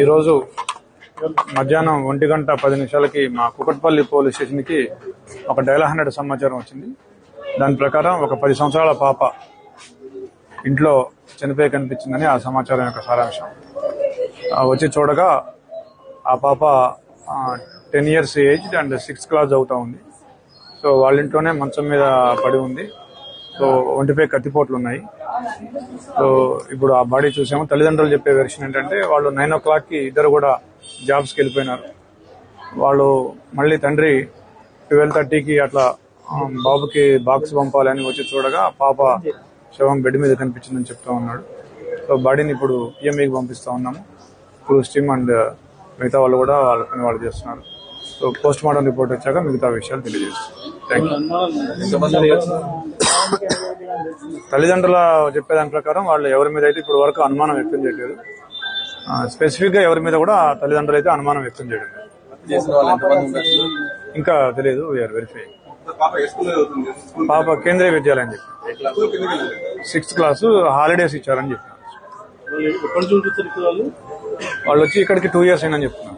ఈరోజు మధ్యాహ్నం ఒంటి గంట పది నిమిషాలకి మా కుకట్పల్లి పోలీస్ స్టేషన్కి ఒక డైల్ హండ్రెడ్ సమాచారం వచ్చింది. దాని ప్రకారం ఒక పది సంవత్సరాల పాప ఇంట్లో చనిపోయి కనిపించిందని ఆ సమాచారం యొక్క సారాంశం. వచ్చి చూడగా ఆ పాప ten years age and sixth class అవుతా ఉంది. సో వాళ్ళ ఇంట్లోనే మంచం మీద పడి ఉంది. సో ఒంటిపై కత్తిపోట్లు ఉన్నాయి. సో ఇప్పుడు ఆ బాడీ చూసాము? తల్లిదండ్రులు చెప్పే వెర్షన్ ఏంటంటే వాళ్ళు నైన్ ఓ క్లాక్కి ఇద్దరు కూడా జాబ్స్కి వెళ్ళిపోయినారు. వాళ్ళు మళ్ళీ తండ్రి ట్వెల్వ్ థర్టీకి అట్లా బాబుకి బాక్స్ పంపాలని వచ్చి చూడగా పాప శవం బెడ్ మీద కనిపించిందని చెప్తా ఉన్నాడు. సో బాడీని ఇప్పుడు పిఎంఈకి పంపిస్తా ఉన్నాము. క్రూస్ టీమ్ అండ్ మిగతా వాళ్ళు కూడా వాళ్ళు పని వాళ్ళు చేస్తున్నారు. సో పోస్ట్ మార్టం రిపోర్ట్ వచ్చాక మిగతా విషయాలు తెలియజేస్తాం తల్లిదండ్రుల చెప్పేదాని ప్రకారం వాళ్ళు ఎవరి మీద అయితే ఇప్పుడు వరకు అనుమానం వ్యక్తం చేయలేదు స్పెసిఫిక్గా ఎవరి మీద కూడా తల్లిదండ్రులు అయితే అనుమానం వ్యక్తం చేయడం ఇంకా తెలియదు వీఆర్ వెరిఫై పాప కేంద్రీయ విద్యాలయం చెప్పి. సిక్స్త్ క్లాస్ హాలిడేస్ ఇచ్చారని వాళ్ళు వాళ్ళు వచ్చి ఇక్కడికి టూ ఇయర్స్ అయిందని చెప్తున్నారు.